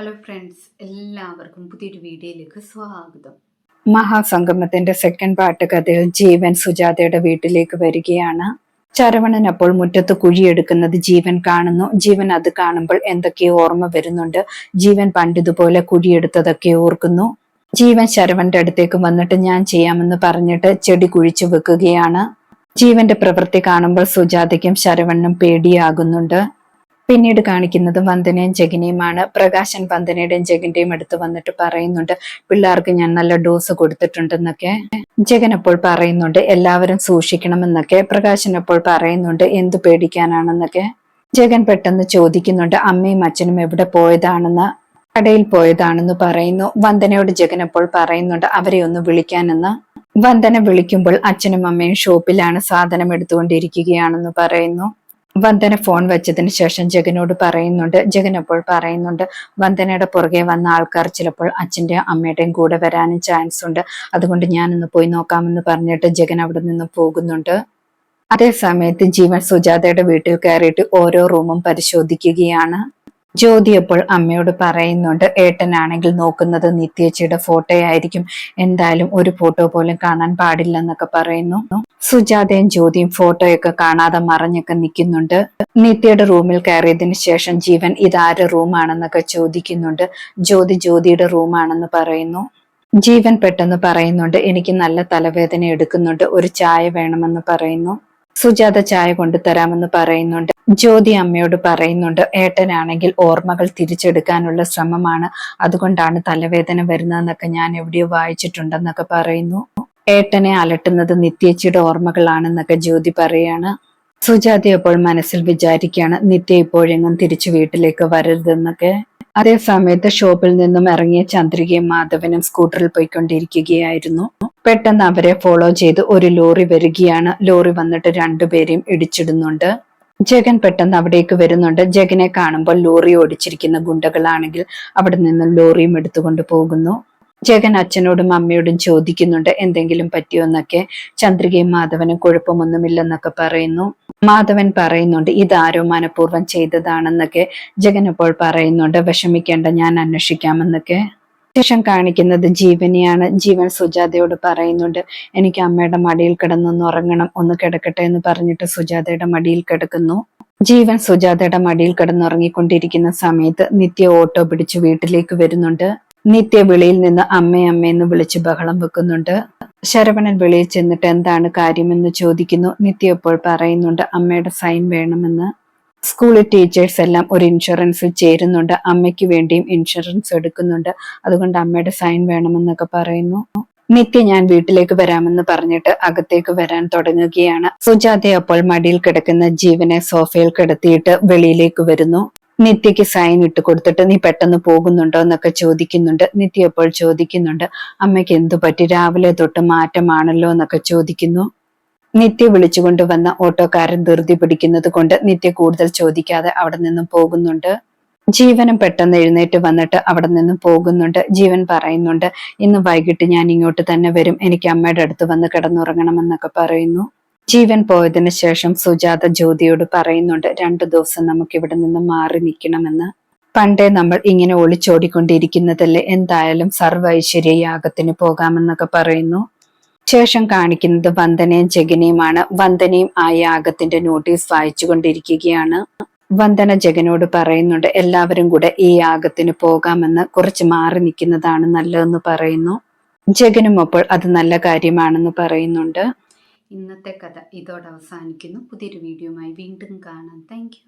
Hello friends എല്ലാവർക്കും പുതിയൊരു വീഡിയോയിലേക്ക് സ്വാഗതം. മഹാസംഗമത്തിന്റെ സെക്കൻഡ് പാട്ട് കഥയിൽ ജീവൻ സുജാതയുടെ വീട്ടിലേക്ക് വരികയാണ്. ചരവണൻ അപ്പോൾ മുറ്റത്ത് കുഴിയെടുക്കുന്നത് ജീവൻ കാണുന്നു. ജീവൻ അത് കാണുമ്പോൾ എന്തൊക്കെയോ ഓർമ്മ വരുന്നുണ്ട്? ജീവൻ പണ്ടിതുപോലെ കുഴിയെടുത്തതൊക്കെ ഓർക്കുന്നു. ജീവൻ ശരവന്റെ അടുത്തേക്ക് വന്നിട്ട് ഞാൻ ചെയ്യാമെന്ന് പറഞ്ഞിട്ട് ചെടി കുഴിച്ചു വെക്കുകയാണ്. ജീവന്റെ പ്രവൃത്തി കാണുമ്പോൾ സുജാതയ്ക്കും ശരവണ്ണും പേടിയാകുന്നുണ്ട്. പിന്നീട് കാണിക്കുന്നത് വന്ദനയും ജഗിനെയുമാണ്. പ്രകാശൻ വന്ദനയുടെയും ജഗിന്റെയും അടുത്ത് വന്നിട്ട് പറയുന്നുണ്ട് പിള്ളേർക്ക് ഞാൻ നല്ല ഡോസ് കൊടുത്തിട്ടുണ്ടെന്നൊക്കെ. ജഗൻ അപ്പോൾ പറയുന്നുണ്ട് എല്ലാവരും സൂക്ഷിക്കണമെന്നൊക്കെ. പ്രകാശൻ അപ്പോൾ പറയുന്നുണ്ട് എന്തു പേടിക്കാനാണെന്നൊക്കെ. ജഗൻ പെട്ടെന്ന് ചോദിക്കുന്നുണ്ട് അമ്മയും അച്ഛനും എവിടെ പോയതാണെന്ന്? കടയിൽ പോയതാണെന്ന് പറയുന്നു. വന്ദനയോട് ജഗൻ അപ്പോൾ പറയുന്നുണ്ട് അവരെ ഒന്ന് വിളിക്കാനെന്ന്. വന്ദന വിളിക്കുമ്പോൾ അച്ഛനും അമ്മയും ഷോപ്പിലാണ് സാധനം എടുത്തുകൊണ്ടിരിക്കുകയാണെന്ന് പറയുന്നു. വന്ദന ഫോൺ വെച്ചതിന് ശേഷം ജഗനോട് പറയുന്നുണ്ട്. ജഗൻ അപ്പോൾ പറയുന്നുണ്ട് വന്ദനയുടെ പുറകെ വന്ന ആൾക്കാർ ചിലപ്പോൾ അച്ഛന്റെയും അമ്മയുടെയും കൂടെ വരാനും ചാൻസ് ഉണ്ട്. അതുകൊണ്ട് ഞാനൊന്ന് പോയി നോക്കാമെന്ന് പറഞ്ഞിട്ട് ജഗൻ അവിടെ നിന്ന് പോകുന്നുണ്ട്. അതേ സമയത്ത് ജീവൻ സുജാതയുടെ വീട്ടിൽ കയറിയിട്ട് ഓരോ റൂമും പരിശോധിക്കുകയാണ്. ജ്യോതി അപ്പോൾ അമ്മയോട് പറയുന്നുണ്ട് ഏട്ടനാണെങ്കിൽ നോക്കുന്നത് നിത്യച്ചിയുടെ ഫോട്ടോ ആയിരിക്കും എന്തായാലും ഒരു ഫോട്ടോ പോലും കാണാൻ പാടില്ലെന്നൊക്കെ പറയുന്നു. സുജാതയും ജ്യോതിയും ഫോട്ടോയൊക്കെ കാണാതെ മറഞ്ഞൊക്കെ നിൽക്കുന്നുണ്ട്. നിത്യയുടെ റൂമിൽ കയറിയതിനു ശേഷം ജീവൻ ഇതാരുടെ റൂമാണെന്നൊക്കെ ചോദിക്കുന്നുണ്ട്. ജ്യോതി ജ്യോതിയുടെ റൂമാണെന്ന് പറയുന്നു. ജീവൻ പെട്ടെന്ന് പറയുന്നുണ്ട് എനിക്ക് നല്ല തലവേദന എടുക്കുന്നുണ്ട് ഒരു ചായ വേണമെന്ന് പറയുന്നു. സുജാത ചായ കൊണ്ടുതരാമെന്ന് പറയുന്നുണ്ട്. ജ്യോതി അമ്മയോട് പറയുന്നുണ്ട് ഏട്ടനാണെങ്കിൽ ഓർമ്മകൾ തിരിച്ചെടുക്കാനുള്ള ശ്രമമാണ്. അതുകൊണ്ടാണ് തലവേദന വരുന്നതെന്നൊക്കെ ഞാൻ എവിടെയോ വായിച്ചിട്ടുണ്ടെന്നൊക്കെ പറയുന്നു. ഏട്ടനെ അലട്ടുന്നത് നിത്യേച്ചിയുടെ ഓർമ്മകളാണെന്നൊക്കെ ജ്യോതി പറയാണ്. സുജാത അപ്പോൾ മനസ്സിൽ വിചാരിക്കുകയാണ് നിത്യ ഇപ്പോഴെങ്ങും തിരിച്ചു വീട്ടിലേക്ക് വരരുതെന്നൊക്കെ. അതേ സമയത്ത് ഷോപ്പിൽ നിന്നും ഇറങ്ങിയ ചന്ദ്രികയും മാധവനും സ്കൂട്ടറിൽ പോയിക്കൊണ്ടിരിക്കുകയായിരുന്നു. പെട്ടെന്ന് അവരെ ഫോളോ ചെയ്ത് ഒരു ലോറി വരികയാണ്. ലോറി വന്നിട്ട് രണ്ടുപേരെയും ഇടിച്ചിടുന്നുണ്ട്. ജഗൻ പെട്ടെന്ന് അവിടേക്ക് വരുന്നുണ്ട്. ജഗനെ കാണുമ്പോൾ ലോറി ഓടിച്ചിരിക്കുന്ന ഗുണ്ടകളാണെങ്കിൽ അവിടെ നിന്ന് ലോറിയും എടുത്തുകൊണ്ട് പോകുന്നു. ജഗൻ അച്ഛനോടും അമ്മയോടും ചോദിക്കുന്നുണ്ട് എന്തെങ്കിലും പറ്റിയോ എന്നൊക്കെ? ചന്ദ്രികയും മാധവനും കുഴപ്പമൊന്നുമില്ലെന്നൊക്കെ പറയുന്നു. മാധവൻ പറയുന്നുണ്ട് ഇതാരോ മനഃപൂർവം ചെയ്തതാണെന്നൊക്കെ. ജഗൻ അപ്പോൾ പറയുന്നുണ്ട് വിഷമിക്കേണ്ട ഞാൻ അന്വേഷിക്കാമെന്നൊക്കെ. ശേഷം കാണിക്കുന്നത് ജീവനെയാണ്. ജീവൻ സുജാതയോട് പറയുന്നുണ്ട് എനിക്ക് അമ്മയുടെ മടിയിൽ കിടന്നൊന്ന് ഉറങ്ങണം. ഒന്ന് കിടക്കട്ടെ എന്ന് പറഞ്ഞിട്ട് സുജാതയുടെ മടിയിൽ കിടക്കുന്നു. ജീവൻ സുജാതയുടെ മടിയിൽ കിടന്നുറങ്ങിക്കൊണ്ടിരിക്കുന്ന സമയത്ത് നിത്യ ഓട്ടോ പിടിച്ച് വീട്ടിലേക്ക് വരുന്നുണ്ട്. നിത്യ വിളിയിൽ നിന്ന് അമ്മേ അമ്മയെന്ന് വിളിച്ച് ബഹളം വെക്കുന്നുണ്ട്. ശരവണൻ വിളിയിൽ ചെന്നിട്ട് എന്താണ് കാര്യമെന്ന് ചോദിക്കുന്നു. നിത്യ ഇപ്പോൾ പറയുന്നുണ്ട് അമ്മയുടെ സൈൻ വേണമെന്ന്. സ്കൂളിൽ ടീച്ചേഴ്സ് എല്ലാം ഒരു ഇൻഷുറൻസ് ചേരുന്നുണ്ട്. അമ്മയ്ക്ക് വേണ്ടിയും ഇൻഷുറൻസ് എടുക്കുന്നുണ്ട്. അതുകൊണ്ട് അമ്മയുടെ സൈൻ വേണമെന്നൊക്കെ പറയുന്നു. നിത്യ ഞാൻ വീട്ടിലേക്ക് വരാമെന്ന് പറഞ്ഞിട്ട് അകത്തേക്ക് വരാൻ തുടങ്ങുകയാണ്. സുജാത അപ്പോൾ മടിയിൽ കിടക്കുന്ന ജീവനെ സോഫയിൽ കിടത്തിയിട്ട് വെളിയിലേക്ക് വരുന്നു. നിത്യക്ക് സൈൻ ഇട്ട് കൊടുത്തിട്ട് നീ പെട്ടെന്ന് പോകുന്നുണ്ടോ എന്നൊക്കെ ചോദിക്കുന്നുണ്ട്. നിത്യ അപ്പോൾ ചോദിക്കുന്നുണ്ട് അമ്മയ്ക്ക് എന്തു പറ്റി? രാവിലെ തൊട്ട് മാറ്റമാണല്ലോ എന്നൊക്കെ ചോദിക്കുന്നു. നിത്യ വിളിച്ചുകൊണ്ട് വന്ന ഓട്ടോക്കാരൻ ധൃതി പിടിക്കുന്നത് കൊണ്ട് നിത്യ കൂടുതൽ ചോദിക്കാതെ അവിടെ നിന്നും പോകുന്നുണ്ട്. ജീവനും പെട്ടെന്ന് എഴുന്നേറ്റ് വന്നിട്ട് അവിടെ നിന്നും പോകുന്നുണ്ട്. ജീവൻ പറയുന്നുണ്ട് ഇന്ന് വൈകിട്ട് ഞാൻ ഇങ്ങോട്ട് തന്നെ വരും. എനിക്ക് അമ്മയുടെ അടുത്ത് വന്ന് കിടന്നുറങ്ങണമെന്നൊക്കെ പറയുന്നു. ജീവൻ പോയതിന് ശേഷം സുജാത ജ്യോതിയോട് പറയുന്നുണ്ട് രണ്ടു ദിവസം നമുക്ക് ഇവിടെ നിന്ന് മാറി നിൽക്കണമെന്ന്. പണ്ടേ നമ്മൾ ഇങ്ങനെ ഒളിച്ചോടിക്കൊണ്ടിരിക്കുന്നതല്ലേ? എന്തായാലും സർവ ഐശ്വര്യ യാഗത്തിന് പോകാമെന്നൊക്കെ പറയുന്നു. ശേഷം കാണിക്കുന്നത് വന്ദനയും ജഗനയുമാണ്. വന്ദനയും ആ യാഗത്തിന്റെ നോട്ടീസ് വായിച്ചു കൊണ്ടിരിക്കുകയാണ് വന്ദന ജഗനോട് പറയുന്നുണ്ട് എല്ലാവരും കൂടെ ഈ യാഗത്തിന് പോകാമെന്ന് കുറച്ച് മാറി നിൽക്കുന്നതാണ് നല്ലതെന്ന് പറയുന്നു. ജഗനും അപ്പോൾ അത് നല്ല കാര്യമാണെന്ന് പറയുന്നുണ്ട്. ഇന്നത്തെ കഥ ഇതോടെ അവസാനിക്കുന്നു. പുതിയൊരു വീഡിയോയുമായി വീണ്ടും കാണാം. താങ്ക്